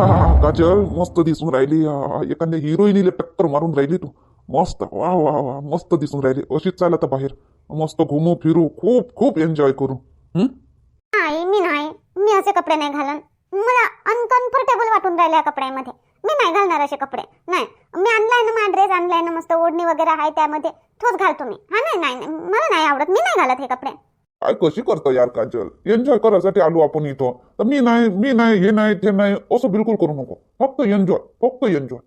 हा काजल मस्त दिसून राहिली एखाद्या हिरोईनीला टक्कर मारून राहिली तू. मस्त वा वा वा मस्त दिसून राहिली. अशीच चाल आता बाहेर. मस्त घुमू फिरू खूप खूप एन्जॉय करू. नाही मी नाही. मी असे कपडे नाही घालन. मला अनकम्फर्टेबल वाटून राहिले या कपड्यामध्ये. मी नाही घालणार असे कपडे. नाही. मी आणलाय ना माझा ड्रेस आणलाय ना मस्त ओढणी वगैरे आहे त्यामध्ये. तोच घालतो मी. हा नाही नाही नाही. मला नाही आवडत. मी नाही घालत हे कपडे. काय कशी करतो यार काजल? एन्जॉय करायसाठी आलो आपण इथं. तर मी नाही मी नाही हे नाही ते नाही असं बिलकुल करू नको. फक्त एन्जॉय फक्त एन्जॉय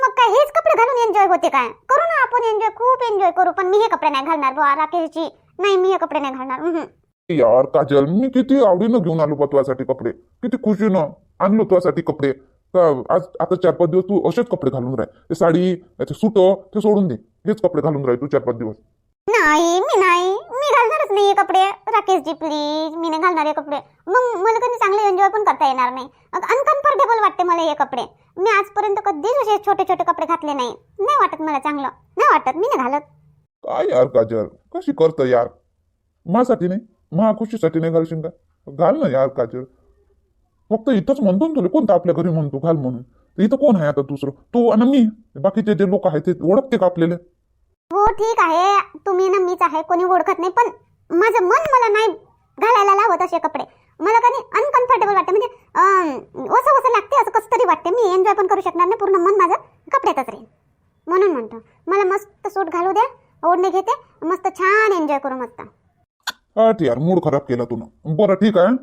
मग काय हेच कपडे घालून एन्जॉय होते काय? करू ना आपण एन्जॉय खूप एन्जॉय करू पण मी हे कपडे नाही घालणार. बुवा राकेशजी नाही मी हे कपडे नाही घालणार. उहुं. यार काजल मी किती आवडीनं घेऊन आलो बा तुझ्यासाठी कपडे. किती खुशीनं आणलो तुझ्यासाठी कपडे. का- आज आता चार पाच दिवस तू असेच कपडे घालून राह. ते साडी ते सुट ते सोडून दे. हेच कपडे घालून राह तू चार पाच दिवस. नाही मी नाही. हे कपडे. राकेशजी प्लीज मी नाही घालणार हे कपडे. मग मला कधी चांगले एन्जॉय पण करता येणार नाही. अनकम्फर्टेबल वाटते मला हे कपडे. मी आजपर्यंत कधीच असे छोटे छोटे कपडे घातले नाही. नाही वाटत मला चांगलं. नाही वाटत मी नाही घालत. काय यार काजल? कशी करतो यार? माझ्यासाठी नाही मा खुशीसाठी नाही घालशील का? घाल ना यार काजल. फक्त इथंच म्हणतो ना तुला कोणतं आपल्या घरी म्हणतो घाल म्हणून. इथं कोण आहे आता दुसरं? तू आणि मी. बाकीचे जे लोक आहेत ते ओळखते का आपल्याला? हो ठीक आहे. तुम्ही ना मीच आहे कोणी ओळखत नाही. पण माझं मन मला नाही घालायला लावत असे कपडे. मला कधी अनकम्फर्टेबल वाटते. म्हणजे असं असं लागते असं कसं तरी वाटते. मी एन्जॉय पण करू शकणार नाही. पूर्ण मन माझं कपड्यातच राहील. म्हणून म्हणतो मला मस्त सूट घालू द्या ओढणी घेते मस्त छान एन्जॉय करू मस्त. ते यार मूड खराब केला तू ना. बरं ठीक आहे.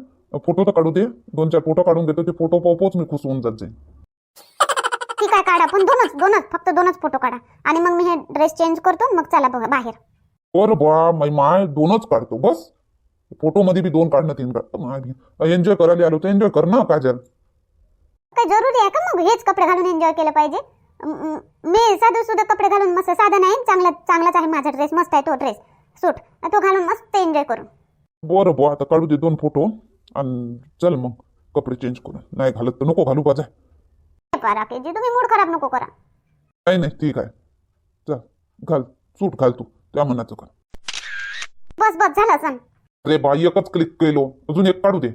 फोटो तर काढू दे. दोन चार फोटो काढून घेतो ते फोटो पाहूच मी खुश होऊन जात जाईल ठीक आहे काढा. पण दोनच दोनच. फक्त दोनच फोटो काढा. आणि मग मी हे ड्रेस चेंज करतो. मग चला बघा बाहेर. बरं बा मै माय दोनच काढतो बस. फोटो मध्ये बी दोन काढणं तीन काढतो एन्जॉय करायला आलो तर एन्जॉय कर ना काजल. काय जरुरी आहे का मग? हेच कपडे घालून एन्जॉय केलं पाहिजे. म- साधं सुद्धा कपडे घालून मस्त साधा नाही चांगला चांगलाच आहे माझा ड्रेस मस्त आहे तो ड्रेस सूट. तो घालून मस्त एन्जॉय करू. बरं बुवा आता काढू दे दोन फोटो आणि चल मग कपडे चेंज करू नाही घालत तर नको घालू पाहिजे परा की तुम्ही मूड खराब नको करा. नाही नाही ठीक आहे. चल घाल सूट घाल तू. त्या मनाचं कर बस बस झालं सण अरे बा एकच क्लिक केलो. अजून एक काढू दे.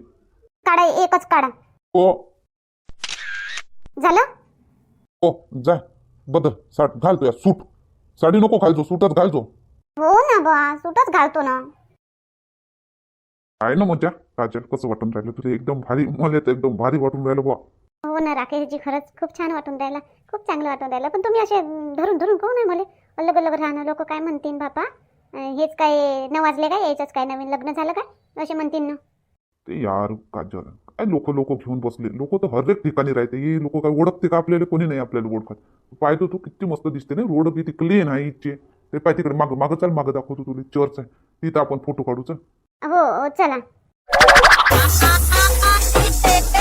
काढा एकच काढा. हो. झालं? हो जाय बदल. साठ घालतो या सूट. साडी नको घालतो सूटच घालतो हो ना बा सूटच घालतो ना. आहे ना मजा. काजल कसं वाटून राहिलं तुला एकदम भारी मला तर एकदम भारी वाटून राहिलं बुवा हो ना राकेशजी खरंच खूप छान वाटून राहिला. खूप चांगलं वाटून राहिलं. पण तुम्ही असे धरून धरून कोण आहे मला. अल्लग अल्लग राहणं लोक काय म्हणतील बापा? हेच काय नवाजले काय? यायचंच काय नवीन? लग्न झालं काय? असे म्हणतील ना. ते यार काजल काय लोक लोक घेऊन बसले? लोक तर हर एक ठिकाणी राहते. हे लोक काय ओळखते का आपल्याला? कोणी नाही आपल्याला ओळखत. पाहतो तू किती मस्त दिसते ना. रोड किती क्लीन आहे इथचे ते पाय तिकडे मागं मागं चाल मागं दाखवतो तुला. चर्च आहे. तिथं आपण फोटो काढू चल. हो हो चला.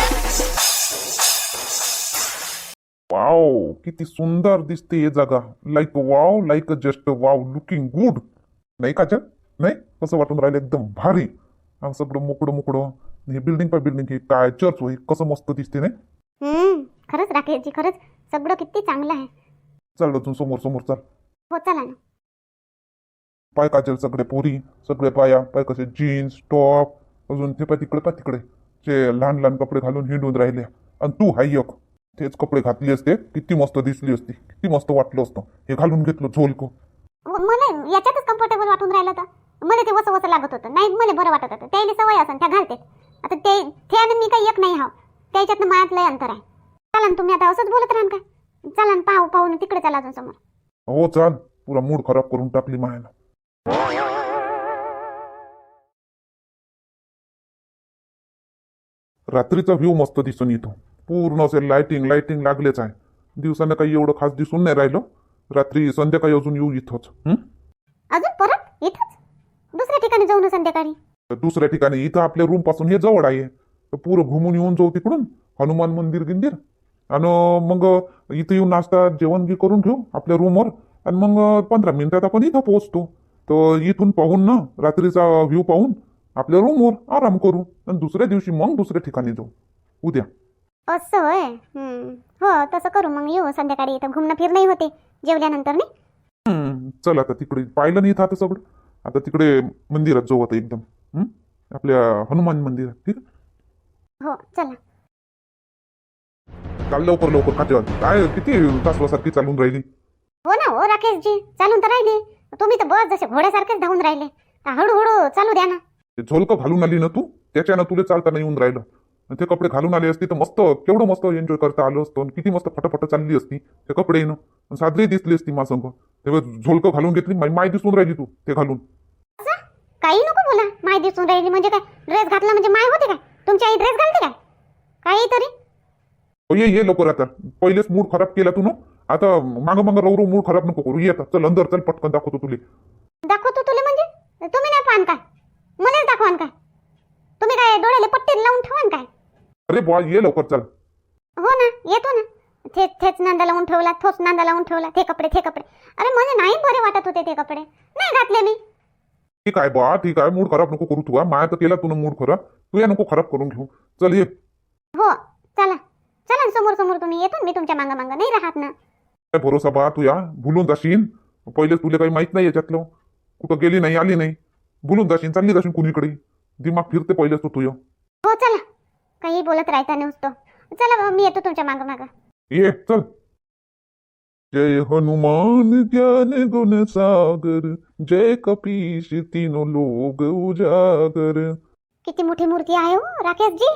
वाव किती सुंदर दिसते हे जागा. Like wow like just wow looking good नाही काजल नाही? कसं वाटून राहिलं एकदम भारी. हा सगळं मोकळं मोकळं. हे बिल्डिंग पाय बिल्डिंग हे काय चर्च होई कसं मस्त दिसते नाही? हम्म खरंच राकेशजी खरंच. सगळं किती चांगलं आहे. चाल अजून समोर समोर चाल. हो चला ना. पाय काजल सगळे पोरी सगळे पाया. पाय कसे जीन्स टॉप अजून ते पाय तिकडे पाय तिकडे. ते लहान लहान कपडे घालून हिंडून राहिले. आणि तू हाय एक. तेच कपडे घातले असते किती मस्त दिसली असती किती मस्त वाटलं असतं. हे घालून घेतलं झोलको. मला याच्यातच कम्फर्टेबल वाटून राहिलं तर मला ते वसं वसं लागत होतं. नाही मला बरं वाटत होतं. त्याला सवय असन त्या घालते. आता ते ते आणि मी काही एक नाही हाव. त्याच्यातनं मायात लय अंतर आहे. चला तुम्ही आता असंच बोलत राहाल का? चला ना पाहू पाहू तिकडे चला अजून समोर. हो चाल. पुरा मूड खराब करून टाकली मायाला रात्रीचा व्ह्यू मस्त दिसून येतो. पूर्ण असे लाइटिंग लाइटिंग लागलेच आहे. दिवसानं काही एवढं खास दिसून नाही राहिलं. रात्री संध्याकाळी अजून येऊ इथंच? अजून परत? इथंच? दुसऱ्या ठिकाणी जाऊ ना संध्याकाळी. तर दुसऱ्या ठिकाणी इथं आपल्या रूमपासून हे जवळ आहे. तर पुरं घुमून येऊन जाऊ तिकडून. हनुमान मंदिर गिंदिर. आणि मग इथं येऊन नाश्ता जेवण बी करून घेऊ आपल्या रूमवर आणि मग पंधरा मिनिटात आपण इथं पोहोचतो. तर इथून पाहून ना रात्रीचा व्ह्यू पाहून आपल्या रूमवर आराम करू. आणि दुसऱ्या दिवशी मग दुसऱ्या ठिकाणी जाऊ. उद्या. असं होय. हो तसं करू मग. येऊ संध्याकाळी. इथं घुमणं फिरणंही होते जेवल्यानंतर नाही? हम्म, चल आता तिकडे पाहिलं नाही इथं आता सगळं. आता तिकडे मंदिरात जाऊ आता एकदम? आपल्या हनुमान मंदिरात ठीक आहे? हो चला. चाल लवकर लवकर. काजल काय किती तासवासारखी चालून राहिली? हो ना हो राकेशजी. चालून तर राहिले. तुम्ही तर बस जसे घोड्यासारखेच धावून राहिले. हळूहळू चालू द्या ना. ते झोलकं घालून आली ना तू? त्याच्यानं तुला चालता नाही येऊन राहिलं. ते कपडे घालून आले असते तर मस्त केवढं मस्त एन्जॉय करता आलं असतं आणि किती मस्त फटाफट चालली असती ते कपडे येणं. साजरी दिसली असती माझं तेव्हा झोलकं घालून घेतली माय दिसून राहिली तू ते घालून. काही नको बोला. माय दिसून राहिली म्हणजे काय? ड्रेस घातला म्हणजे माय होते काय? तुमची आई ड्रेस घालते काय? काही तरी? हो, ये ये लवकर आता. पहिलेच मूड खराब केला तू ना. आता मागं मागं रवरू मूड खराब नको करू. ये आता. चल अंदर चल पटकन दाखवतो तुले. दाखवतो तुले म्हणजे? तुम्ही नाही पान काय मलाच दाखवान काय तुम्ही काय डोळ्याला पट्टी लावून ठेवान काय? अरे बुवा ये लवकर चल. हो ना येतो ना. थेच थेच नांदा लावून ठेवला थोच नांदा लावून ठेवला ते कपडे ते कपडे. अरे मला नाही बरे वाटत होते ते कपडे. नाही घातले मी. ठीक आहे बा ठीक आहे. मूड खराब नको करू तू हा. माया तर केला तू मूड खराब तू या नको खराब करून घेऊ. चल ये. हो चला. चला ना समोर समोर तुम्ही. येतो ना मी तुमच्या मांगा मांगा. नाही राहत ना. काय भरोसा बा तू या भुलून जाशील पहिले तुला काही माहीत नाही याच्यातलं. कुठं गेली नाही आली नाही. भुलून जाशील चालली जाशील कुणीकडे. दिमाग फिरते पहिलेच तू तुझं हो चला. काही बोलत राहता नुसतं. चला बा, मी येतो तुमच्या मांगा मांगा. ये चल जय हनुमान ज्ञान गुण सागर जय कपीश तीनों लोग उजागर. किती मोठी मूर्ती आहे हो राकेशजी.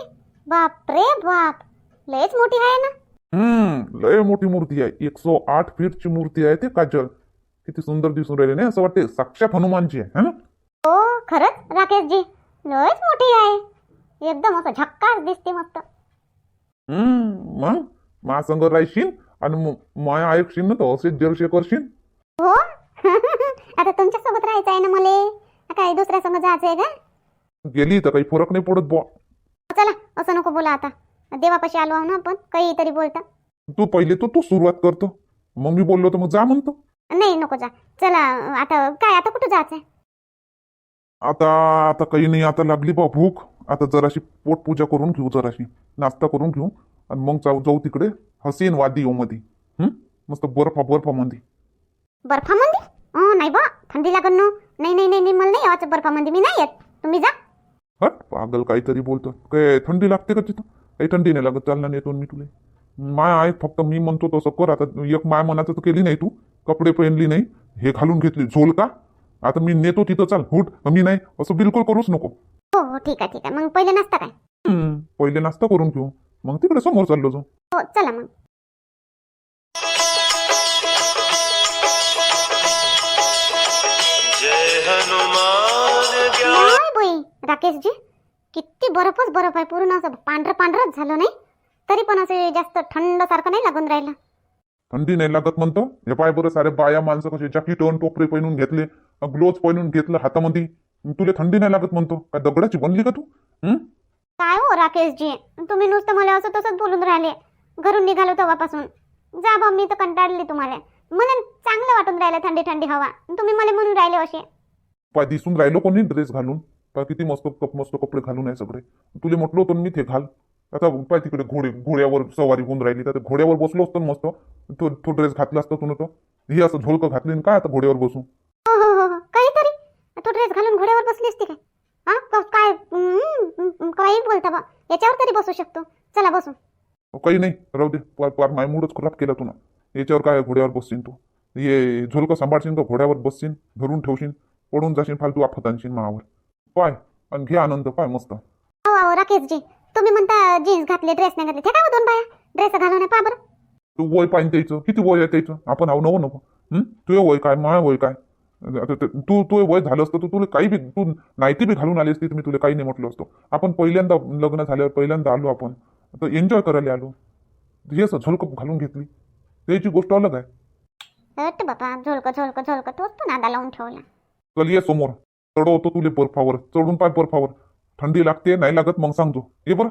बाप रे बाप. लयच मोठी आहे ना. हम्म लय मोठी मूर्ती आहे. एकशे आठ फीटची मूर्ती आहे ते काजल. किती सुंदर दिसून राहिले नाही असं वाटते साक्षात हनुमानची आहे है ना? हो खरंच राकेशजी. लयच मोठी आहे. एकदम असं झक्कास दिसते मस्त. हम्म मग? मा संग राहशील आणि म- माया ऐकशील ना तर असेच जलशे करशील. हो? आता तुमच्यासोबत राहायचं आहे ना मले? काय दुसऱ्या संग जायचं आहे का? गेली तर काही फरक नाही पडत बुवा. चला असं नको बोला आता. देवापाशी आलो आहो ना आपण काहीतरी बोलता. तू पहिले तो तू सुरुवात करतो. मग मी बोललो तर मग जा म्हणतो. नाही नको जा. चला आता काय आता कुठं जायचं आहे आता आता काही नाही आता लागली बा भूक. आता जराशी पोटपूजा करून घेऊ जराशी नाश्ता करून घेऊ आणि मग जाऊ जाऊ तिकडे हसीन वादी मध्ये हं? मस्त बर्फा बर्फामध्ये बर्फामध्ये हो नाही बा थंडी लागन ना. नाही नाही नाही मला नाही यावाचं बर्फामध्ये मी नाही येत. तुम्ही जा. हट पागल काहीतरी बोलतो. काय थंडी लागते का तिथं? काही थंडी नाही लागत चालना नेतो मी तुले माय आहे फक्त मी म्हणतो तसं कर. आता एक माय मनाचं तर केली नाही तू. कपडे पहिनली नाही. हे घालून घेतली. झोल का? आता मी नेतो तिथं चाल हुट. मी नाही. असं बिलकुल करूच नको. हो हो ठीक आहे ठीक आहे. मग पहिले नसता काय? हं, पहिले नाश्ता करून घेऊ. मग तिकडे समोर चाललो जाऊ. हो चला मग. जय हनुमान ज्ञान नाही बाई राकेशजी किती बर्फच बर्फ आहे. पूर्ण असं पांढरं पांढरंच झालं नाही? तरी पण असे जास्त थंड सारखं नाही लागून राहिलं. थंडी नाही लागत म्हणतो. हे पाय बरं सारे बाया माणसं कसे जॅकेट आणि टोपरे पहिनून घेतले ग्लोव्ज पहिनून घेतलं हातामध्ये. तुला थंडी नाही लागत म्हणतो. काय दगडाची बनली का तू? हं? काय हो राकेशजी? तुम्ही नुसतं मला असं तसंच बोलून राहिले. घरून निघालो तेव्हापासून. जा बा मी तर कंटाळली तुम्हाला. मला चांगलं वाटून राहिलं थंडी थंडी हवा. तुम्ही मला म्हणून राहिले असे. पाय दिसून राहिलो कोणी ड्रेस घालून? पाय किती मस्त कप मस्त कपडे घालून आहे सगळे. तुले म्हटलं होतं ना मी ते घाल. आता पाय तिकडे घोडे घोड्यावर सवारी होऊन राहिली. तर ते घोड्यावर बसलो असतो ना मस्त. तो तो ड्रेस घातला असता तू तो. ही असं झोलकं घातली काय आता घोड्यावर बसू हो हो हो हो काहीतरी तो ड्रेस घालून घोड्यावर बसली असती काय? हा? क- काय? हम्म, काही बोलता बा? याच्यावर तरी बसू शकतो? चला बसू. काही नाही. राहू दे. पार पार माय मूडच खराब केला तू ना. याच्यावर काय घोड्यावर बसशील तू? ये झोलकं सांभाळशील का? घोड्यावर बसशील धरून ठेवशील पडून जाशील फालतू आफत आणशील मावर पाय. आणि घे आनंद पाय मस्त. हो हो राकेशजी. तुम्ही म्हणता जीन्स घातले ड्रेस नाही घातले. ते काय हो दोन बाया. ड्रेस घालून आहे पा बरं. तू वय पाहिजे त्याचं. किती वय आहे त्याचं? आपण आव नवं नको हं? तुझं वय काय? माय वय काय? आता ते- तू तू वय झालं असतं तर तुला काही बी तू नाहीती बी घालून आली असती तर मी तुला काही नाही म्हटलं असतो. आपण पहिल्यांदा लग्न झाल्यावर पहिल्यांदा आलो आपण. तर एन्जॉय करायला आलो. हे असं झोलकं घालून घेतली. त्याची गोष्ट अलग आहे. हट बाबा झोलकं झोलकं झोलकं तोच तो नादा लावून ठेवला. चल ये समोर. चढवतो तुले बर्फावर. चढून पाय बर्फावर. थंडी लागते नाही लागत मग सांगतो ये बरं.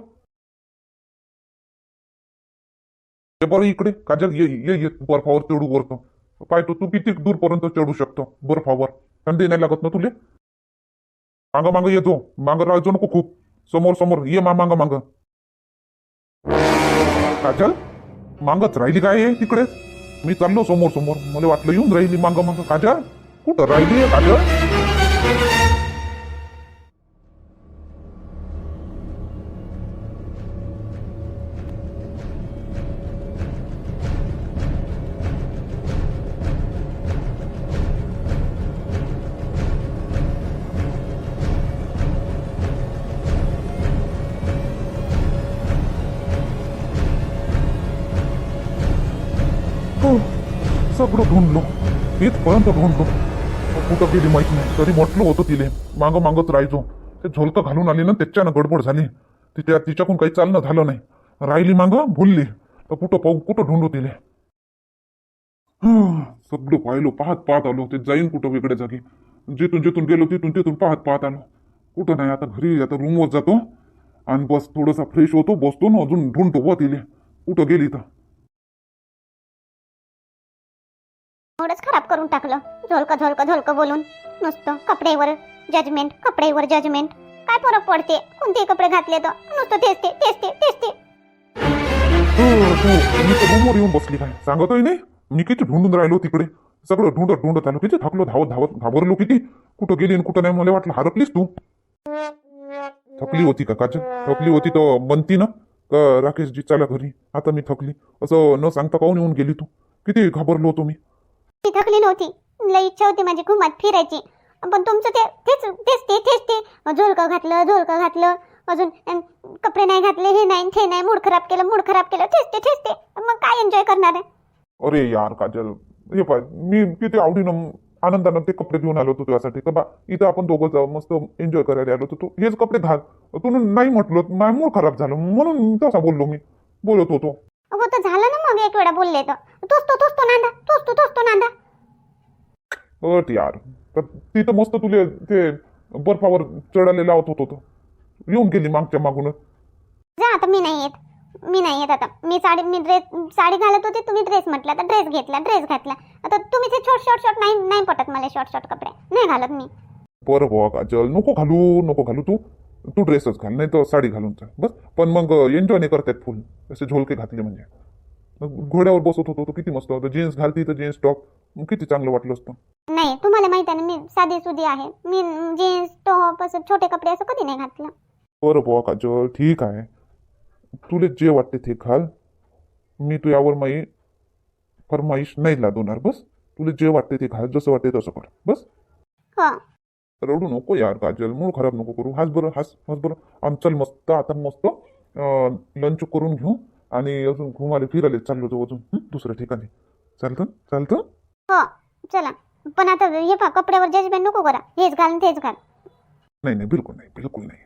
ये बरं इकडे. काजल ये ये ये बर्फावर चढू वरतो पाहतो तू किती दूरपर्यंत चढू शकतो बर्फावर? थंडी नाही लागत ना तुले? मांग मांग येतो मांग राहायचो नको खूप. समोर समोर. ये मा मांग मांग. काजल मांगच राहिली काय आहे तिकडेच मी चाललो समोर समोर. मला वाटलं येऊन राहिली मांग मांग. काजल कुठं राहिली काजल? सगळं ढूंढलो इथपर्यंत ढूंढलो कुठं गेली माहिती नाही. तरी म्हटलं होतं तिले मागं मागत राहायचो. ते झोलकं घालून आले ना त्याच्यानं गडबड झाली. तिच्या तिच्याकडून काही चालणं झालं नाही. राहिली मागं भुलली. तर कुठं पाहू कुठं ढूंढू तिले? सगळं पाहिलो पाहत पाहत आलो. ते जाईन कुठं वेगळ्या जागी. जिथून जिथून गेलो तिथून तिथून पाहत पाहत आलो. कुठं नाही आता घरी आता रूमवर जातो. आणि बस थोडासा फ्रेश होतो बसतो ना अजून ढूंढतो व तिले. कुठं गेली तर? मूडच खराब करून टाकलं. झोलकं झोलकं झोलकं बोलून. नुसतं कपड्यावर जजमेंट कपडेवर जजमेंट काय फरक पडते? कोणते कपडे घातले तर? नुसतं तेच ते तेच ते तेच ते. हो, हो. मी तर रूमवर येऊन बसली काय सांगतोय नाही? मी किती ढूंढून राहिलो तिकडे. सगळं ढूंढत ढूंढत आलो. किती थकलो धावत धावत घाबरलो किती? कुठं गेली आणि कुठं नाही मला वाटलं हरपलीस तू? थकली होती का काजल? थकली होती तर बनती ना? का राकेशजी चला घरी. आता मी थकली. असं न सांगता काहून येऊन गेली तू? किती घाबरलो होतो मी. ती थकली नव्हती. लई इच्छा होती माझी घुमात फिरायची. पण तुमचं ते तेच तेच ते तेच ते. झोलकं घातलं झोलकं घातलं. अजून कपडे नाही घातले हे नाही ते नाही मूड खराब केलं मूड खराब केलं. तेच ते तेच ते. मग काय एन्जॉय करणार? आहे अरे यार काजल. हे पाय मी किती आवडीनं आनंदानं ते कपडे घेऊन आलो होतो तुझ्यासाठी. का बा इथं आपण दोघं जाऊ मस्त एन्जॉय करायला आलो होतो. तू हेच कपडे घाल. तू नाही म्हटलं माझं मूड खराब झालं. म्हणून तसा बोललो मी. बोलत होतो. हो तर झालं ना मग एक वेळा बोलले तर. तोच तो तोच तो नांदा तोच तो तोच तो नांदा. अट यार तर तिथं मस्त तुले ते बर्फावर चढायला लावत होतो तो येऊन गेली मागच्या मागूनच. जा आता मी नाही येत. मी नाही येत आता. मी साडी मी ड्रेस साडी घालत होती तुम्ही ड्रेस म्हटला तर ड्रेस घेतला ड्रेस घातला. आता तुम्ही ते शॉर्ट शॉर्ट शॉर्ट नाही नाही पटत मला शॉर्ट शॉर्ट कपडे. नाही घालत मी. बरं बुवा काजल नको घालू नको घालू तू. तू ड्रेसच घाल नाही तर साडी घालून चाल बस पण मग एन्जॉय नाही करतायत फुल असे झोलके घातले म्हणजे. घोड्यावर बसत होतो तो किती मस्त होतं. जीन्स घालती तर जीन्स टॉप किती चांगलं वाटलं असतं. नाही तुम्हाला माहीत आहे ना मी साधी सुधी आहे. मी जीन्स टॉप असं छोटे कपडे असं कधी नाही घातलं. बरं बुवा काजल ठीक आहे. तुले जे वाटते ते घाल. मी तू यावर माई फरमाईश नाही लादवणार बस. तुला जे वाटते ते घाल जसं वाटते तसं कर बस. हो. रडू नको यार काजल. मूळ खराब नको करू. हास बरं हास हास बरं. आणि चल मस्त आता मस्त लंच करून घेऊ. आणि अजून घुमाले फिरायला चाललो जाऊ अजून? दुसऱ्या ठिकाणी. चालतं? चालतं? हो चला. पण आता हे पहा कपड्यावर जजमेंट नको करा. हेच घाल आणि तेच घाल. नाही नाही बिलकुल नाही बिलकुल नाही.